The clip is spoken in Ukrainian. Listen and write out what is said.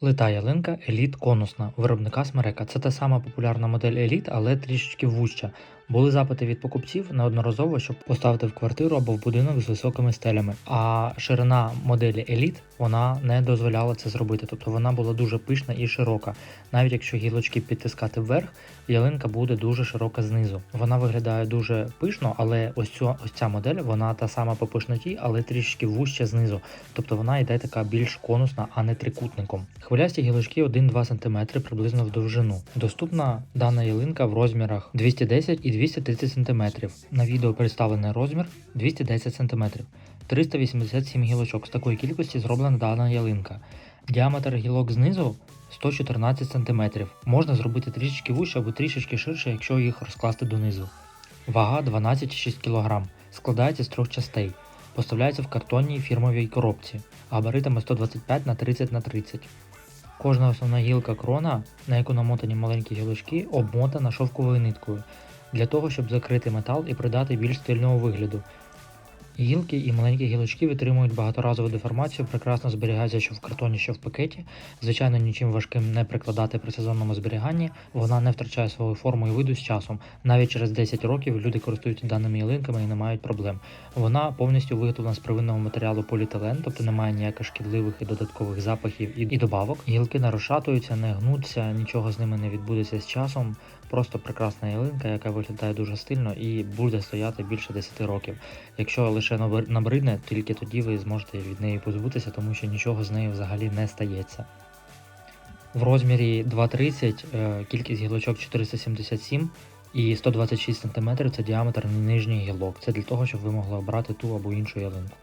Лита ялинка Еліт конусна виробника Смерека. Це та сама популярна модель Еліт, але трішечки вужча. Були запити від покупців неодноразово, щоб поставити в квартиру або в будинок з високими стелями. А ширина моделі Еліт вона не дозволяла це зробити. Тобто вона була дуже пишна і широка. Навіть якщо гілочки підтискати вверх, ялинка буде дуже широка знизу. Вона виглядає дуже пишно, але ось цю ось ця модель, вона та сама по пишноті, але трішки вужча знизу. Тобто вона йде така більш конусна, а не трикутником. Хвилясті гілочки 1-2 см приблизно в довжину. Доступна дана ялинка в розмірах 210 і 230 см. На відео представлений розмір 210 см. 387 гілочок. З такої кількості зроблена дана ялинка. Діаметр гілок знизу 114 см. Можна зробити трішечки вище або трішечки ширше, якщо їх розкласти донизу. Вага 12,6 кг. Складається з трьох частей. Поставляється в картонній фірмовій коробці габаритами 125 на 30 на 30. Кожна основна гілка крона, на яку намотані маленькі гілочки, обмотана шовковою ниткою для того, щоб закрити метал і придати більш стильного вигляду. Гілки і маленькі гілочки витримують багаторазову деформацію, прекрасно зберігаються що в картоні, що в пакеті. Звичайно, нічим важким не прикладати при сезонному зберіганні. Вона не втрачає свою форму і виду з часом. Навіть через 10 років люди користуються даними ялинками і не мають проблем. Вона повністю виготовлена з первинного матеріалу поліетилен, тобто немає ніяких шкідливих і додаткових запахів і, і добавок. Гілки не розшатуються, не гнуться, нічого з ними не відбудеться з часом. Просто прекрасна ялинка, яка виглядає дуже стильно і буде стояти більше 10 років. Якщо лише набр- набридне, тільки тоді ви зможете від неї позбутися, тому що нічого з нею взагалі не стається. В розмірі 2,30 е, кількість гілочок 477 і 126 см це діаметр нижніх гілок. Це для того, щоб ви могли обрати ту або іншу ялинку.